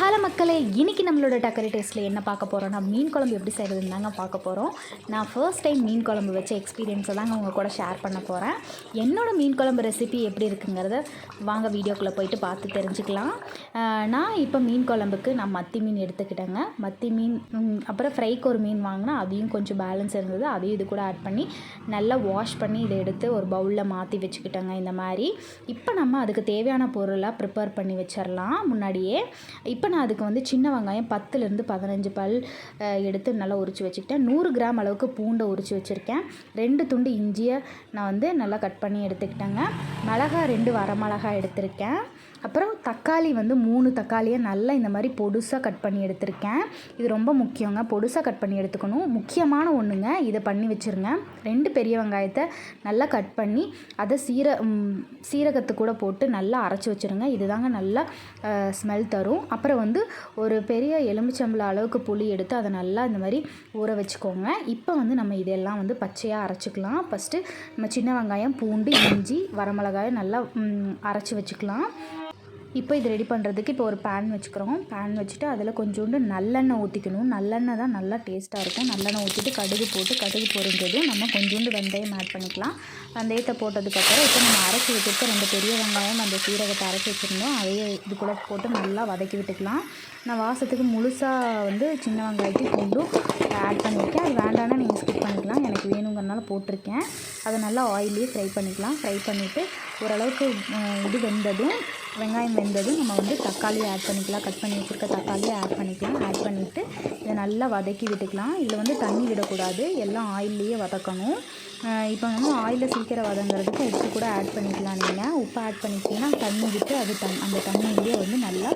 Hello மக்களே இன்றைக்கி நம்மளோட டக்கரி டேஸ்ட்டில் என்ன பார்க்க போகிறோம்னா மீன் குழம்பு எப்படி செய்கிறதுன்னு தாங்க பார்க்க போகிறோம் நான் ஃபர்ஸ்ட் டைம் மீன் குழம்பு வச்ச எக்ஸ்பீரியன்ஸை தாங்க உங்கள் கூட ஷேர் பண்ண போகிறேன் என்னோட மீன் குழம்பு ரெசிபி எப்படி இருக்குங்கிறத வாங்க வீடியோக்குள்ளே போயிட்டு பார்த்து தெரிஞ்சுக்கலாம். நான் இப்போ மீன் குழம்புக்கு நான் மத்தி மீன் எடுத்துக்கிட்டேங்க. மத்தி மீன் அப்புறம் ஃப்ரைக்கு ஒரு மீன் வாங்கினா அதையும் கொஞ்சம் பேலன்ஸ் இருந்தது. அதையும் இது கூட ஆட் பண்ணி நல்லா வாஷ் பண்ணி இதை எடுத்து ஒரு பவுலில் மாற்றி வச்சுக்கிட்டேங்க இந்த மாதிரி. இப்போ நம்ம அதுக்கு தேவையான பொருளாக ப்ரிப்பேர் பண்ணி வச்சிடலாம் முன்னாடியே. இப்போ நான் அதுக்கு வந்து சின்ன வெங்காயம் பத்துலேருந்து பதினஞ்சு பல் எடுத்து நல்லா உரித்து வச்சுக்கிட்டேன். நூறு கிராம் அளவுக்கு பூண்டை உரித்து வச்சுருக்கேன். ரெண்டு துண்டு இஞ்சியை நான் வந்து நல்லா கட் பண்ணி எடுத்துக்கிட்டேங்க. மிளகா ரெண்டு வரமிளகா எடுத்திருக்கேன். அப்புறம் தக்காளி வந்து மூணு தக்காளியை நல்லா இந்த மாதிரி பொடுசாக கட் பண்ணி எடுத்திருக்கேன். இது ரொம்ப முக்கியங்க. பொடுசாக கட் பண்ணி எடுத்துக்கணும். முக்கியமான ஒன்றுங்க இதை பண்ணி வச்சுருங்க. ரெண்டு பெரிய வெங்காயத்தை நல்லா கட் பண்ணி அதை சீர சீரகத்து கூட போட்டு நல்லா அரைச்சி வச்சுருங்க. இதுதாங்க நல்லா ஸ்மெல் தரும். அப்புறம் வந்து ஒரு பெரிய எலுமிச்சம்பளம் அளவுக்கு புளி எடுத்து அதை நல்லா இந்த மாதிரி ஊற வச்சுக்கோங்க. இப்போ வந்து நம்ம இதெல்லாம் வந்து பச்சையாக அரைச்சிக்கலாம். ஃபஸ்ட்டு நம்ம சின்ன வெங்காயம் பூண்டு இஞ்சி வரமிளகாயை நல்லா அரைச்சி வச்சுக்கலாம். இப்போ இது ரெடி பண்ணுறதுக்கு இப்போ ஒரு பேன் வச்சுக்கிறோம். பேன் வச்சுட்டு அதில் கொஞ்சோண்டு நல்லெண்ணெய் ஊற்றிக்கணும் நல்லெண்ணெய் தான் நல்லா டேஸ்ட்டாக இருக்கும். நல்லெண்ணெய் ஊற்றிட்டு கடுகு போட்டு கடுகு பொரிஞ்சதும் நம்ம கொஞ்சோண்டு வெந்தயம் ஆட் பண்ணிக்கலாம். வெந்தயத்தை போட்டதுக்கப்புறம் இப்போ நம்ம அரைச்சி வச்சுருக்க ரெண்டு பெரிய வெங்காயம் அந்த சீரகத்தை அரைச்சி வச்சுருந்தோம். அதையே இது கூட போட்டு நல்லா வதக்கி விட்டுக்கலாம். நான் வாசத்துக்கு முழுசாக வந்து சின்ன வெங்காயத்தையும் கொண்டு ஆட் பண்ணியிருக்கேன். அது வேண்டாம்னா நீங்கள் ஸ்கிப் போட்டிருக்கேன். அதை நல்லா ஆயிலே ஃப்ரை பண்ணிக்கலாம். ஃப்ரை பண்ணிவிட்டு ஓரளவுக்கு இது வெந்ததும் வெங்காயம் வெந்ததும் நம்ம வந்து தக்காளியை ஆட் பண்ணிக்கலாம். கட் பண்ணி வச்சுருக்க தக்காளியை ஆட் பண்ணிக்கலாம். ஆட் பண்ணிவிட்டு இதை நல்லா வதக்கி விட்டுக்கலாம். இதில் வந்து தண்ணி விடக்கூடாது. எல்லாம் ஆயில்லையே வதக்கணும். இப்போ வந்து ஆயிலில் சீக்கிரம் வதங்கிறதுக்கு உப்பு கூட ஆட் பண்ணிக்கலாம் நீங்கள் உப்பு ஆட் பண்ணிக்கிட்டிங்கன்னா தண்ணி விட்டு அது தன் அந்த தண்ணியிலேயே வந்து நல்லா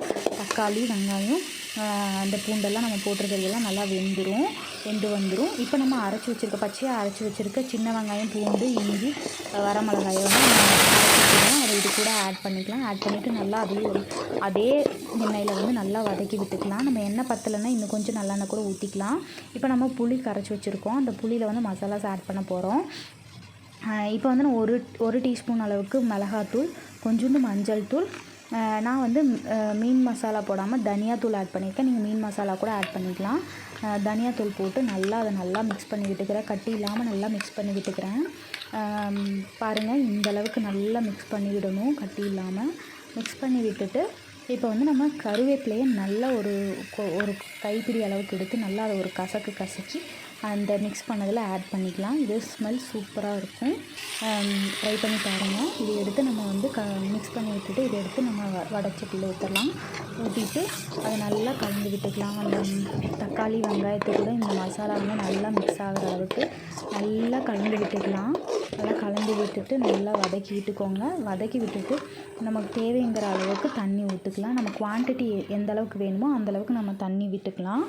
தக்காளி வெங்காயம் அந்த பூண்டெல்லாம் நம்ம போட்டிருக்கிறதெல்லாம் நல்லா வெந்துடும் வெந்து வந்துடும் இப்போ நம்ம அரைச்சி வச்சுருக்க பச்சையாக அரைச்சி வச்சுருக்க சின்ன வெங்காயம் பூண்டு இஞ்சி அஹ் வரமிளகாயை வந்து அதை இது கூட ஆட் பண்ணிக்கலாம். ஆட் பண்ணிவிட்டு நல்லா அதே அதே எண்ணெயில் வந்து நல்லா வதக்கி விட்டுக்கலாம். நம்ம எண்ணெய் பத்தலைன்னா இன்னும் கொஞ்சம் நல்லெண்ணெய் கூட ஊற்றிக்கலாம் இப்போ நம்ம புளி கரைச்சி வச்சுருக்கோம். அந்த புளியில் வந்து மசாலாஸ் ஆட் பண்ண போகிறோம் இப்போ வந்து நான் ஒரு ஒரு டீஸ்பூன் அளவுக்கு மிளகாத்தூள் கொஞ்சோண்டு மஞ்சள் தூள் நான் வந்து மீன் மசாலா போடாமல் தனியாத்தூள் ஆட் பண்ணியிருக்கேன் நீங்கள் மீன் மசாலா கூட ஆட் பண்ணிக்கலாம். தனியாத்தூள் போட்டு நல்லா அதை நல்லா மிக்ஸ் பண்ணி விட்டுக்கிறேன். கட்டி இல்லாமல் நல்லா மிக்ஸ் பண்ணி விட்டுக்கிறேன். பாருங்கள் இந்தளவுக்கு நல்லா மிக்ஸ் பண்ணி விடணும். கட்டி இல்லாமல் மிக்ஸ் பண்ணி விட்டுட்டு இப்போ வந்து நம்ம கருவேப்பிலையை நல்லா ஒரு கொ- ஒரு கைப்பிடி அளவுக்கு எடுத்து நல்லா அதை ஒரு கசக்கு கசக்கி அந்த மிக்ஸ் பண்ணதில் ஆட் பண்ணிக்கலாம். இது ஸ்மெல் சூப்பராக இருக்கும். ட்ரை பண்ணி பாருங்கள் இது எடுத்து நம்ம வந்து க மிக்ஸ் பண்ணி விட்டுட்டு இதை எடுத்து நம்ம வ- வடச்சட்டியில் ஊற்றலாம் ஊற்றிட்டு அதை நல்லா கலந்து விட்டுக்கலாம். அந்த தக்காளி வெங்காயத்தை கூட இந்த மசாலா வந்து நல்லா மிக்ஸ் ஆகிற அளவுக்கு நல்லா கலந்து விட்டுக்கலாம். நல்லா கலந்து விட்டுட்டு நல்லா வதக்கி விட்டுக்கோங்க. வதக்கி விட்டுட்டு நமக்கு தேவைங்கிற அளவுக்கு தண்ணி ஊற்றுக்கலாம் நம்ம குவான்டிட்டி எந்த அளவுக்கு வேணுமோ அந்த அளவுக்கு நம்ம தண்ணி விட்டுக்கலாம்.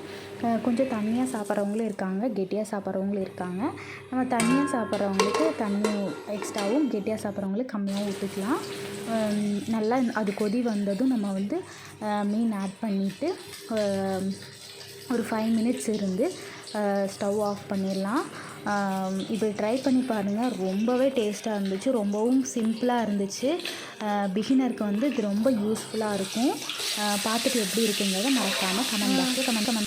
கொஞ்சம் தண்ணியாக சாப்பிட்றவங்களும் இருக்காங்க. கெட்டியாக சாப்பிட்றவங்களும் இருக்காங்க. நம்ம தண்ணியாக சாப்பிட்றவங்களுக்கு தண்ணி எக்ஸ்ட்ராவும் கெட்டியாக சாப்பிட்றவங்களுக்கு கம்மியாகவும் ஊற்றிக்கலாம் நல்லா அது கொதி வந்ததும் நம்ம வந்து மீன் ஆட் பண்ணிவிட்டு ஒரு ஃபைவ் மினிட்ஸ் இருந்து ஸ்டவ் ஆஃப் பண்ணிடலாம். ஆம், இப்படி ட்ரை பண்ணி பாருங்கள் ரொம்பவே டேஸ்ட்டாக இருந்துச்சு. ரொம்பவும் சிம்பிளாக இருந்துச்சு. பிகினருக்கு வந்து இது ரொம்ப யூஸ்ஃபுல்லாக இருக்கும். பார்த்துட்டு எப்படி இருக்குங்கிறத மறக்காமல் கமெண்ட் பாக்ஸில் கமெண்ட் கமெண்ட்